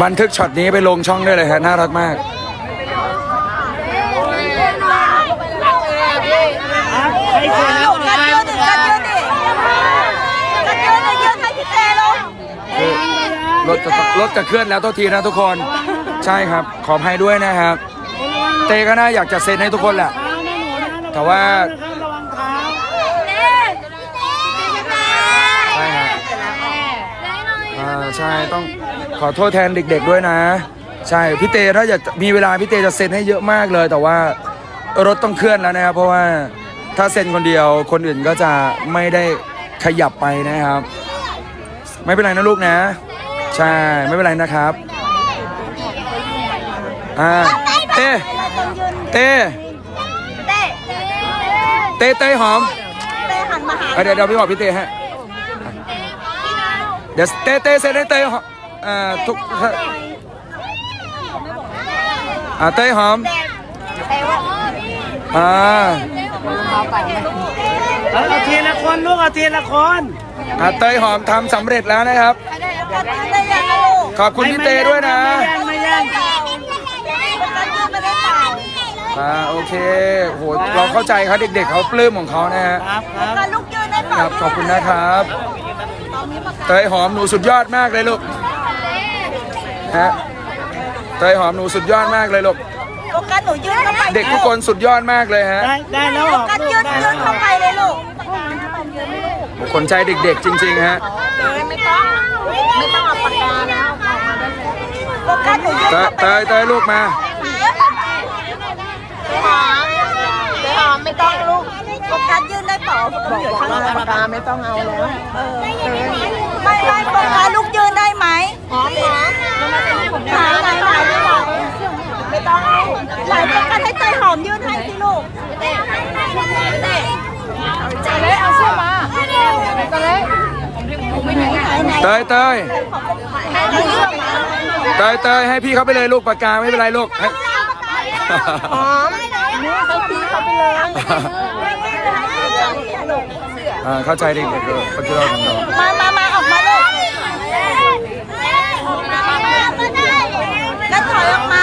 บันทึกช็อตนี้ไปลงช่องได้เลยฮะน่ารักมากรเสร็จแล้วกันเดินเยอะกันเยอะเลยเยอะให้พี่เต้ลงรถจะรถจะเคลื่อนแล้วตัวทีนะทุกคน ใช่ครับ ขออภัยด้วยนะครับ เตก็น่าอยากจะเซ็นให้ทุกคนแหละ แต่ว่าระวังเท้าใช่ครับอ่าใช่ต้อง ขอโทษแทนเด็ก ๆด้วยนะ ใช่พี่เตถ้าอยากมีเวลาพี่เตจะเซ็นให้เยอะมากเลย แต่ว่ารถต้องเคลื่อนแล้วนะครับ เพราะว่าถ้าเซ็นคนเดียวคนอื่นก็จะไม่ได้ขยับไปนะครับ ไม่เป็นไรนะลูกนะ ใช่ไม่เป็นไรนะครับอ่าเต้เต้เต้เต้เต้หอมเต้หันมาหาอะเดี๋ยวเดี๋ยวพี่บอกพี่เต้ฮะเดี๋ยวเต้เต้เซ็นให้เต้หอม อ่าทุกอ่าเต้หอมเต้ว่าอ่าเอาเอาทีละคนลูกเอาทีละคนอ่าเต้หอมทำสำเร็จแล้วนะครับกันยืนได้ยังลูกขอบคุณพี่เต้ด้วยนะไม่แย่งไม่แย่งกันยืนไม่ได้เปล่าอ่าโอเคโหเราเข้าใจเขาเด็ก ๆเขาปลื้มของเขานะฮะครับครับกันลูกยืนได้เปคล่ารับขอบคุณนะครับเต้ยหอมหนูสุดยอดมากเลยลูก ฮะเต้ยหอมหนูสุดยอดมากเลยลูกโฟกัสหนูยืนเข้าไปเด็กทุกคนสุดยอดมากเลยฮะได้ได้แล้วโฟออกกัสลูยืกนได้ยืแล้นวเข้าไปเลยลูกขนใจเด็กๆ จริง ๆ ฮะไม่ต้องไม่ต้องเอาปากกาแล้วโฟกัสหนูยืนเตยเข้าไปเตยเตยลูกมาหอมหอมไม่ต้องลูกโฟกัสยืนได้เปล่าโฟกัสอยู่ข้างหลังปากกาไม่ต้องเอาแล้ว ไม่ได้โฟกัสลูกยืนได้ไหม หอมหอม หายหายหายไม่ต้องไม่ต้องเอาหลายโฟกัสให้เตยหอมยืนให้สิลูกเต้เต้เต้เลยเอาเสื้อมาเต้เลยเตยเตยให้เสื้อมาเตยเตยให้พี่เขาไปเลยลูกปากกาไม่เป็นไรลูกให้หอมให้พี่เขาไปเลยอ่าเข้าใจเด็กๆด้วยเขาจะเล่าของเรามามามาออกมาลูกแล้วถอยออกมา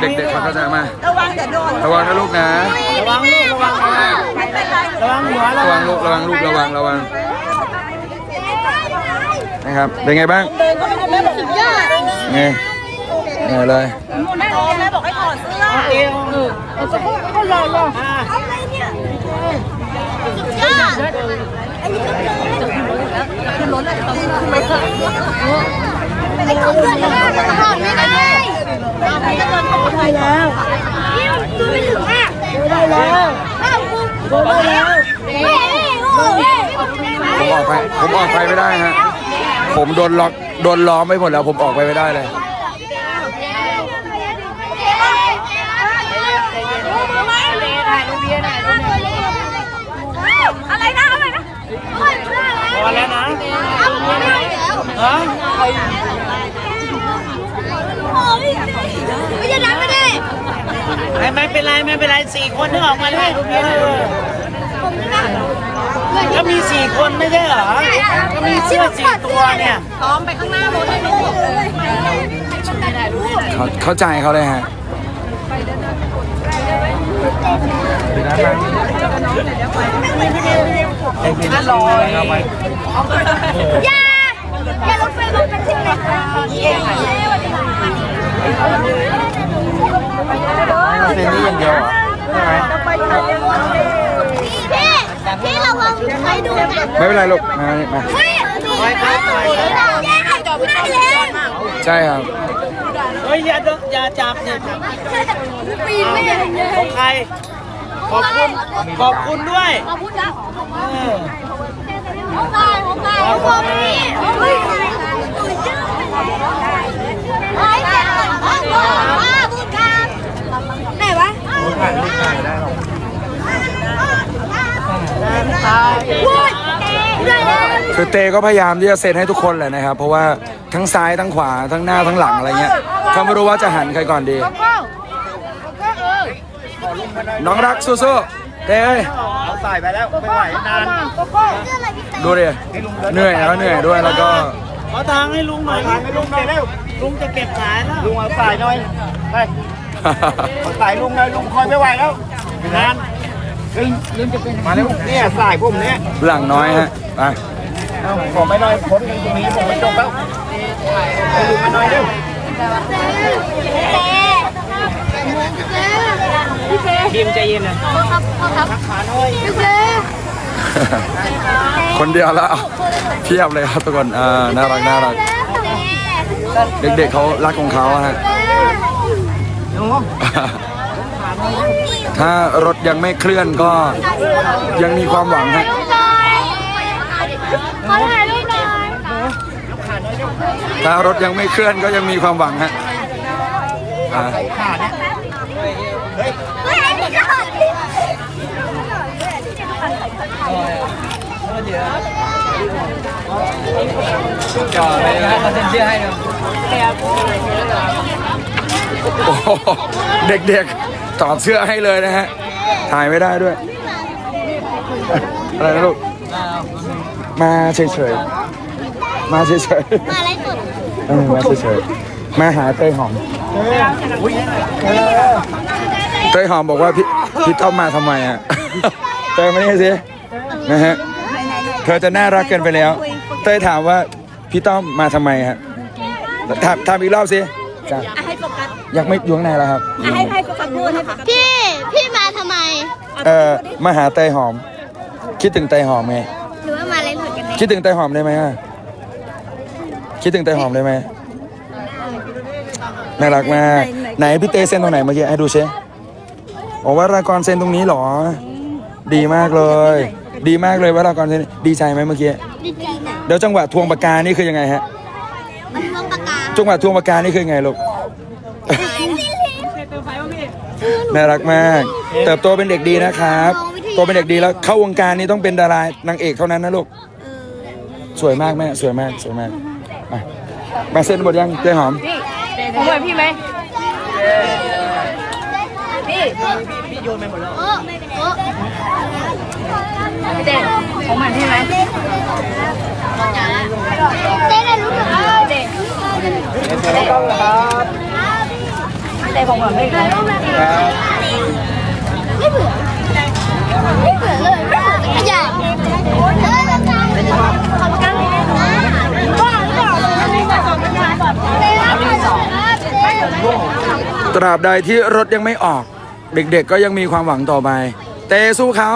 เด็กๆเขาเข้าใจมา ระวังเดี๋ยวโดนระวังนะลูกนะ ระวังลูกระวังระวังไม่เป็นไรระวังหัวระระวัวังงลูกระวังลูกระวังระวังนะครับ เป็นไงบ้างเดินเข้าไปคุณแม่บอกสุดยอดไงไงเลยแม่แม่บอกให้ถอดเสื้อเอวก็รอรออะไรเนี่ยสุดยอดอันนี้ก็คือล้นอะไรต้องไม่เคยไม่ได้ขึ้นเพื่อนเลยถอดไม่ได้เรา ไม่ได้เดินเข้าไปแล้วดูไม่ถึงอะดูได้แล้วดูได้แล้วผมออกไป ผมออกไปไม่ได้ฮะ ผมโดนล็อก โดนล้อมไปหมดแล้ว ผมออกไปไม่ได้เลยอะไรนะอะไรนะพอแล้วนะฮะ ไม่ จะดันไม่ได้ไม่ไม่เป็นไรไม่เป็นไรสี่คนนึกออกมาได้วยลูกเพียนก็มีสี่คนไม่ใช่เหรอ ก็มีเสื้อสี่ตัวเนี่ยพร้อมไปข้างหน้าหมดเลยลูกเขาเข้าใจเขาเลยฮะอย่าอย่ารถไฟรถเป็นที่ไหนคะเย้เย้วันนี้ เซ็นนี่อย่างเดียวเหรอใช่ไหม พี่พี่ระวังใครดูนะ ไม่เป็นไรลูกมามาพี่แย่จบไม่เลยใช่ครับเฮ้ยอย่าเดินอย่าจับอย่าจับปีนไม่ได้ของใครขอบคุณขอบคุณด้วยขอบคุณนะเออของตายของตายของพ่อพี่เฮ้ยไอ้แก่พ่อพ่อบุญการไหนวะ วุ้ยได้แล้ว คือ เตก็พยายามที่จะเซ็นให้ทุกคนแหละนะครับ เพราะว่าทั้งซ้ายทั้งขวาทั้งหน้าทั้งหลังอะไรเงี้ยเขาไม่รู้ว่าจะหันใครก่อนดี น้องรักสู้ๆเต้เอ้ยเอาใส่ไปแล้วไม่ไหวนานดูดิเหนื่อยแล้วเหนื่อยด้วยแล้วก็ ขอทางให้ลุงหน่อยทางให้ลุงหน่อยเร็วลุงจะเก็บสายแล้วลุงเอาสายหน่อยไปเอาสายลุงหน่อยลุงคอยไม่ไหวแล้วนานลุงลุงจะเป็นมาแล้วเนี่ยสายผมเนี่ยหลังน้อยฮะไป เอาขอไม่น่อยพ้นกันตรงนี้ผมไม่จบแล้วให้ลุงมาหน่อยเร็วบีมใจเย็นนะครับครับขาหน่อยเจคนเดียวแล้วเทียบเลยครับทุกคนอ่าน่ารักน่ารัก เด็กๆเขารักของเขาฮะถ้ารถยังไม่เคลื่อนก็ยังมีความหวังฮะ ขอถ่ายรูปหน่อยถ้ารถยังไม่เคลื่อนก็ยังมีความหวังฮะอ่าขาเนี่ยเฮ้ยอันนี้ก็ขอดิโอ้โหเด็กๆถอดเสื้อให้เลยนะฮะ ถ่ายไม่ได้ด้วย อะไรนะลูก มาเฉยๆ มาเฉยมาอะไรสุดๆเออมาเฉยๆ มาหาเต้ยหอม เต้ยหอมบอกว่าพี่พี่ต้อมมาทำไมอะ เต้ยมานี่สิ นะฮะ เธอจะน่ารักเกินไปแล้ว เต้ยถามว่าพี่ต้อมมาทำไมฮะถามถามอีกรอบสิจ้ะให้โฟกัสอยากไม่อยู่ข้างในแล้วครับ ให้ให้โฟกัสพูดให้โฟกัสพี่ พี่มาทำไม เออมาหาเต้ยหอม คิดถึงเต้ยหอมไง คิดถึงเต้ยหอมได้ไหมอะคิดถึงเต้ยหอมได้ไหมน่ารักมากไหนพี่เต้เซ็นตรงไหนเมื่อกี้ให้ดูเชโอ้วารากรเซ็นตรงนี้เหรอ ดีมากเลย ดีมากเลยวารากรเซ็นดีใจไหมเมื่อกี้ดีใจนะเดี๋ยวจังหวะทวงปากกานี่คือยังไงฮะมันมองปากกาจังหวะทวงปากกานี่คือยังไงลูกน่ารักมาก เติบโตเป็นเด็กดีนะครับโตเป็นเด็กดีแล้วเข้าวงการนี้ต้องเป็นดารานางเอกเท่านั้นนะลูก สวยมากแม่สวยมากสวยมากมามาเซ็นบทยังเจ๊หอมผมเหมือนพี่ไหมพี่โยนไปหมดแล้วโอ้โอ้พี่เต้ผมเหมือนพี่ไหมเต้ได้รู้สึกว่าเด็กพี่เต้ผมเหมือนพี่ไหมไม่เบื่อไม่เบื่อเต้ตราบใดที่รถยังไม่ออก เด็กๆก็ยังมีความหวังต่อไป เตสู้เขา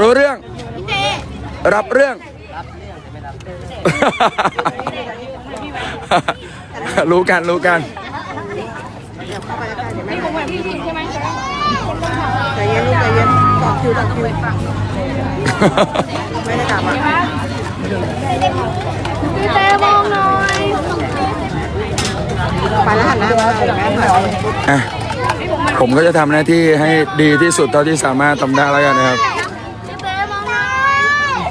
รู้เรื่องเต้รับเรื่อง รู้กันรู้กันใจเย็นลูกใจเย็นต่อคิวต่อคิวไม่ได้กลับอะพี่เต้มองหน่อย ไปแล้วหันหน้ามาเลยแม่ถ่าอะผมก็จะทำหน้าที่ให้ดีที่สุดเท่าที่สามารถทำได้แล้วกันนะครับ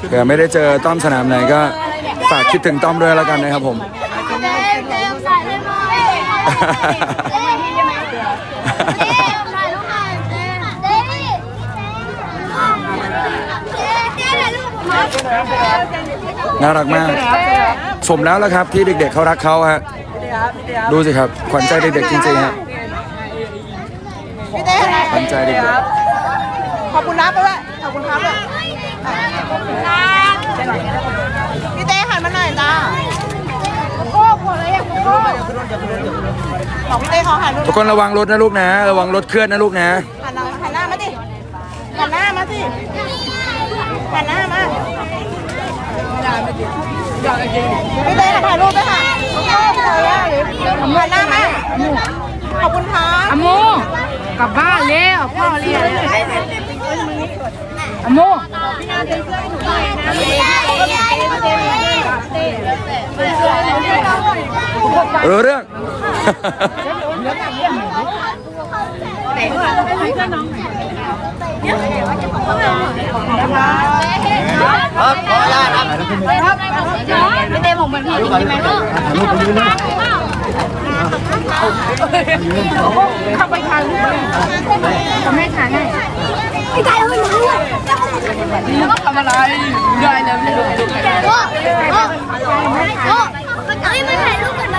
เผื่อไม่ได้เจอต้อมสนามไหนก็ฝากคิดถึงต้อมด้วยแล้วกันนะครับผมน่ารักมาก สมแล้วละครับที่เด็กๆเขารักเขาฮะ ดูสิครับขวัญใจเด็กๆจริงๆฮะพี่เต้ขวัญใจเด็กขอบคุณนับไปด้วย ขอบคุณครับด้วยพี่เต้หันมาหน่อยจ้าโอ้โหเลยอะของพี่เต้เขาหันๆทุกคนระวังรถนะลูกนะ ระวังรถเคลื่อนนะลูกนะหันหน้าหันหน้ามาดิหันหน้ามาสิหันหน้ามา พี่เต้ถ่ายรูปด้วยค่ะชอบเลยอะหันหน้ามาขอบคุณค่ะอาโมกลับบ้านเร็วพ่อเรียอาโมรู้เรื่อง ครับขออนุญาครับพี่เต้ผมเป็นพี่จริงใช่ไหมขเข้าไปทางลูกเลยทำให้ทานให้พี่ไก่เอาไปไหนอะทำอะไรได้แล้วไม่รู้โอ้โอ้โอ้เฮ้ยมาถ่ายรูปกันไหม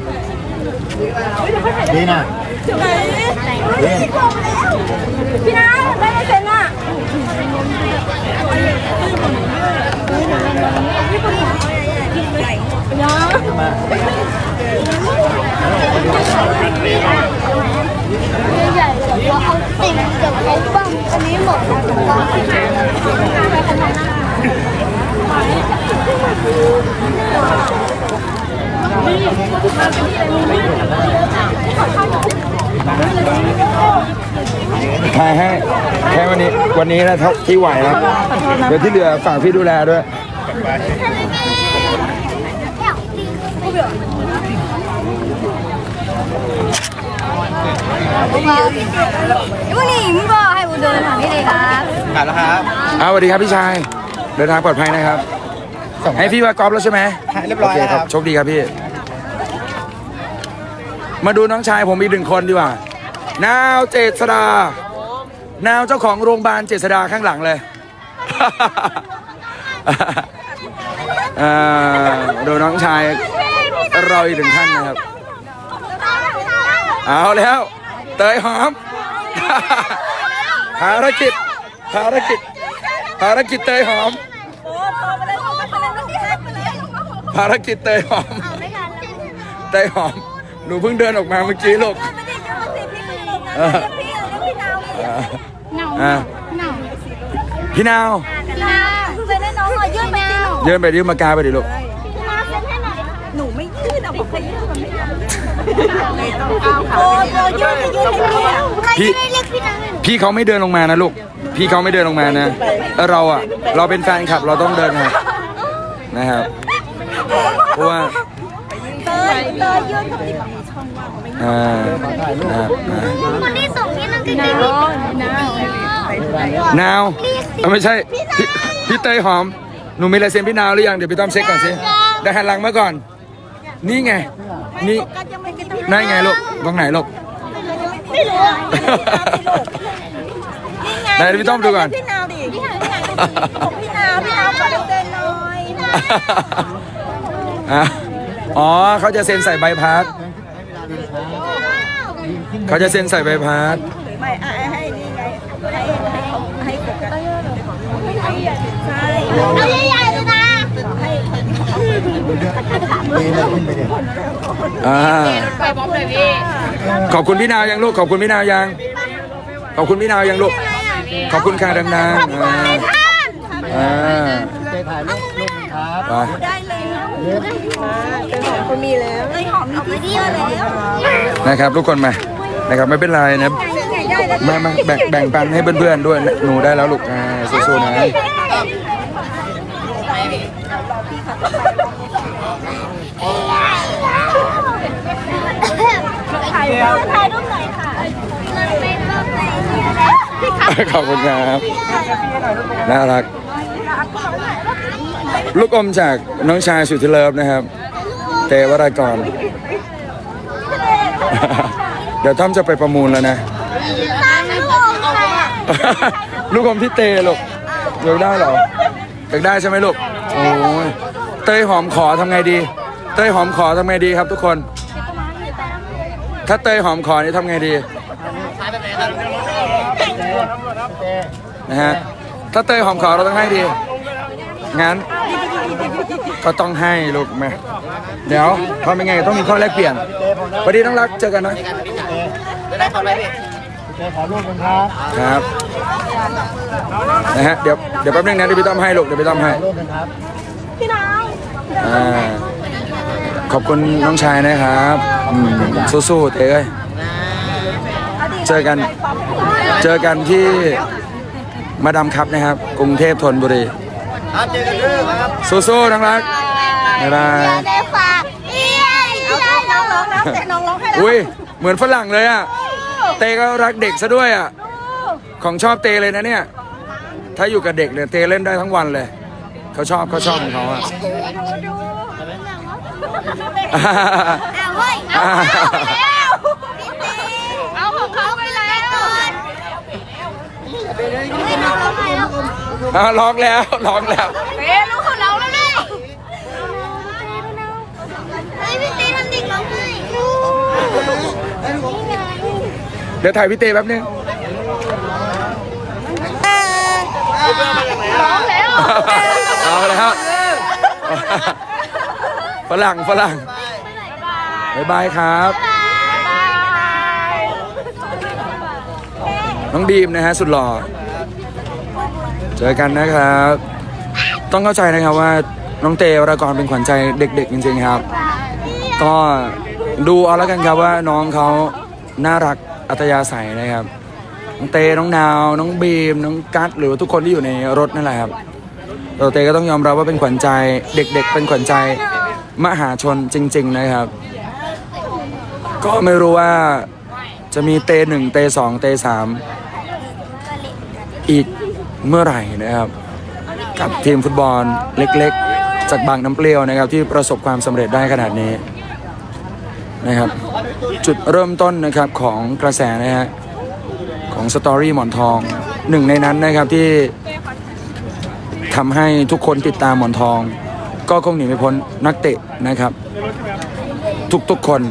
นะพี่น้าได้ไม่เซ็นอะใหญ่เดี๋ยวเอาติ่งเดี๋ยวเขาบ้างอันนี้หมดแล้ว ถ่ายให้แค่วันนี้วันนี้นะเท่าที่ไหวนะเดี๋ยวที่เหลือฝากพี่ดูแลด้วยวันนี้มึงก็ให้กูเดินทางนี้เลยครับกลับแล้วครับเอาสวัสดีครับพี่ชาย เดินทางปลอดภัยนะครับ ให้พี่ว่ากอล์ฟแล้วใช่ไหมเรียบร้อยโอเคแล้วคครัรับบโชคดีครับพี่ มาดูน้องชายผมอีกหนึ่งคนดีกว่านาวเจษดานาวเจ้าของโรงพยาบาลเจษดาข้างหลังเลย อ่าดูน้องชายเราอีกหนึ่งท่านนะครับ เอาแล้ว เตยหอม ภารกิจ ภารกิจ ภารกิจเตยหอม ภารกิจเตยหอมเตยหอม หนูเพิ่งเดินออกมาเมื่อกี้ลูก ไม่ได้ยืมสิพี่คือลงนะเรียกพี่เรียกพี่ดาวเลยอ่าเน่าอ่าเน่าพี่นาวพี่ดาวคือเป็นให้น้องหน่อยยื่นไปสิลูกเดินไปดิวมากาไปดิลูกหนูไม่ยื่นอะผมเคยยื่นมันไม่ได้โอ้โหยื่นไปยื่นให้พี่ใครจะได้เรียกพี่นางพี่เขาไม่เดินลงมานะลูก พี่เขาไม่เดินลงมานะแล้วเราอะเราเป็นแฟนคลับเราต้องเดินครับนะครับ เพราะว่าเตยเตยยื่นเข้าไปดิอ่านะครับอ่า คนที่ส่งพี่นั่งใกล้ๆพี่นาวเอ้าไม่ใช่พี่พี่เตยหอม หนูมีลายเซ็นพี่นาวหรือยัง เดี๋ยวพี่ต้อมเช็คก่อนสิได้หันหลังมาก่อน นี่ไง นี่กันยังไม่กินต้องนั่นไงลูกตรงไหนลูก ไม่รู้นี่ไงไหนพี่ต้อมดูก่อน พี่นาวดิพี่นาวพี่นาวพี่นาวขอเซ็นหน่อย อะอ๋อเขาจะเซ็นใส่ใบพัดเขาจะเซ็นใส่ใบพัดไม่อะให้นี่ไงให้ให้ให้โฟกัสใช่เอาใหญ่ๆเลยนะอ่าไปบ๊อบเลยพี่ขอบคุณพี่นาวยังลูกขอบคุณพี่นาวยัง ขอบคุณพี่นาวยังลูก ขอบคุณค่ะดังๆอ่าอ่าไปได้แล้ว เป็นของคนมีแล้วไอ้หอมมีที่เที่ยวแล้วนะครับทุกคนมานะครับไม่เป็นไรนะมามาแบ่งแบ่งปันให้เพื่อนๆด้วยหนูได้แล้วลูกอ่าสู้ๆนะถ่ายรูปถ่ายรูปหน่อยค่ะขอบคุณครับน่ารัก ลูกอมจากน้องชายสุดที่เลิฟนะครับ เตวรากร เดี๋ยวท่อมจะไปประมูลแล้วนะ ลูกอมที่เตลูกอยากได้เหรออยากได้ใช่ไหมลูกโอ้ยเตยหอมขอทำไงดี เตยหอมขอทำไงดีครับทุกคน ถ้าเตยหอมขอนี่ทำไงดีนะฮะถ้าเตยหอมขอเราต้องให้ดีงั้น ก็ต้องให้ลูกมาเดี๋ยวทำยังไงต้องมีข้อแลกเปลี่ยนพอดีน้องรักเจอกันนะได้ขอไปพี่ครับนะฮะเดี๋ยวเดี๋ยวแป๊บนึงนะเดี๋ยวพี่ต้อมให้ลูกเดี๋ยวพี่ต้อมให้พี่น้องอ่าขอบคุณน้องชายนะครับอืมสู้ๆเต้เอ้ยเจอกันเจอกันที่มาดามครับนะครับ กรุงเทพธนบุรี ครับเจอกันเด้อครับสู้ๆน้องรักบ๊ายบายได้ฝากเอี้ยอีได้น้องร้องแล้วแต่น้องร้องให้แล้วอุ้ยเหมือนฝรั่งเลยอะเตก็รักเด็กซะด้วยอะของชอบเตเลยนะเนี่ย ถ้าอยู่กับเด็กเนี่ยเตเล่นได้ทั้งวันเลย เขาชอบเขาชอบของเขาอะเอาเว้ยเอาแล้วเอาของเขาไปแล้วก่อนไม่น้ องร้องไห้แล้วอะร้องแล้วร้องแล้วเฮ้ยลูกของเราแล้วเลยเฮ้ยพี่ตีทำเด็กร้องไห้เดี๋ยวถ่ายพี่เตแป๊บนึงร้องแล้วเอาแล้วฝรั่งฝรั่งบายบายครับ น้องบีมนะฮะสุดหล่อเจอกันนะครับ ต้องเข้าใจนะครับว่าน้องเตวรากรเป็นขวัญใจเด็ก ๆ จริงๆครับ ก็ดูเอาแล้วกันครับว่าน้องเขาน่ารักอัตยาศัยนะครับ น้องเตน้องนาว น้องบีม น้องกัตหรือว่าทุกคนที่อยู่ในรถนั่นแหละครับเราเตก็ต้องยอมรับว่าเป็นขวัญใจเด็ก ๆ เป็นขวัญใจมหาชนจริง ๆ นะครับ ก็ไม่รู้ว่า จะมีเตหนึ่งเตสองเตสามอีกเมื่อไหร่นะครับ กับทีมฟุตบอลเล็กๆ จากบางน้ำเปรี้ยวนะครับ ที่ประสบความสำเร็จได้ขนาดนี้นะครับ จุดเริ่มต้นนะครับของกระแสนะฮะของสตอรี่หมอนทองหนึ่งในนั้นนะครับที่ทำให้ทุกคนติดตามหมอนทอง ก็คงหนีไม่พ้นนักเตะนะครับ ทุกๆคน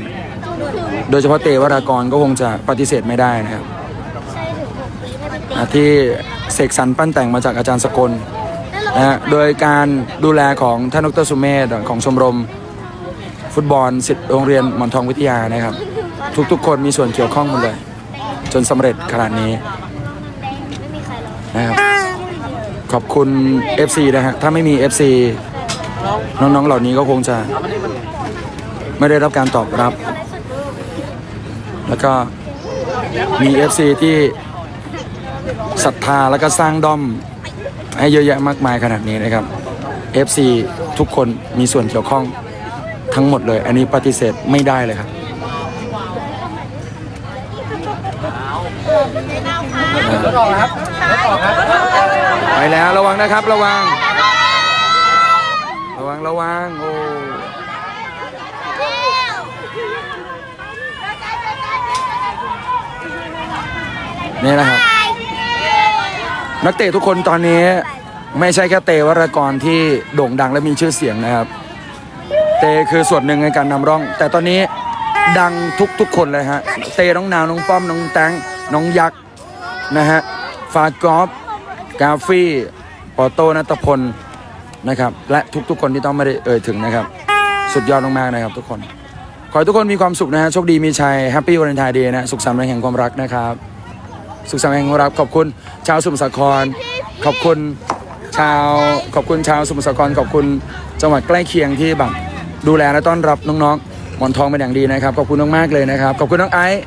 โดยเฉพาะเตวรากรก็คงจะปฏิเสธไม่ได้นะครับอะที่เสกสรรปั้นแต่งมาจากอาจารย์สกลนะฮะโดยการดูแลของท่านดรสุเมธของชมรม ฟุตบอลสิทธิ์โรงเรียนหมอนทองวิทยานะครับ ทุกๆ คนมีส่วนเกี่ยวข้องหมดเลย จนสำเร็จขนาดนี้นะครับ ขอบคุณ FC นะฮะถ้าไม่มี FC น้องๆเหล่านี้ก็คงจะ ไม่ได้รับการตอบรับ แล้วก็มี FC ที่ศรัทธาแล้วก็สร้างด้อมให้เยอะแยะมากมายขนาดนี้นะครับ FC ทุกคนมีส่วนเกี่ยวข้องทั้งหมดเลย อันนี้ปฏิเสธไม่ได้เลยครับไปแล้วระวังนะครับระวัง ระวังระวังโอ้ นี่นะครับ นักเตะทุกคนตอนนี้ไม่ใช่แค่เตวรากรที่โด่งดังและมีชื่อเสียงนะครับ เตคือส่วนหนึ่งในการนำร่อง แต่ตอนนี้ดังทุกๆคนเลยฮะ เตน้องนาวน้องป้อมน้องแตงน้องยักษ์นะฮะฟากอฟกาฟี่ปอโต้นัตพลนะครับและทุกๆคนที่ต้องไม่ได้เอ่ยถึงนะครับ สุดยอดมากๆนะครับทุกคน ขอให้ทุกคนมีความสุขนะฮะโชคดีมีชัยแฮปปี้วันไทน์เดย์นะสุขสันต์วันแห่งความรักนะครับ สุขสันต์แห่งรับขอบคุณชาวสมุทรสาคร ขอบคุณชาวขอบคุณชาวสมุทรสาครขอบคุณจังหวัดใกล้เคียงที่แบบดูแลและต้อนรับน้องๆหมอนทองเป็นอย่างดีนะครับ ขอบคุณมากๆเลยนะครับ ขอบคุณน้องไอซ์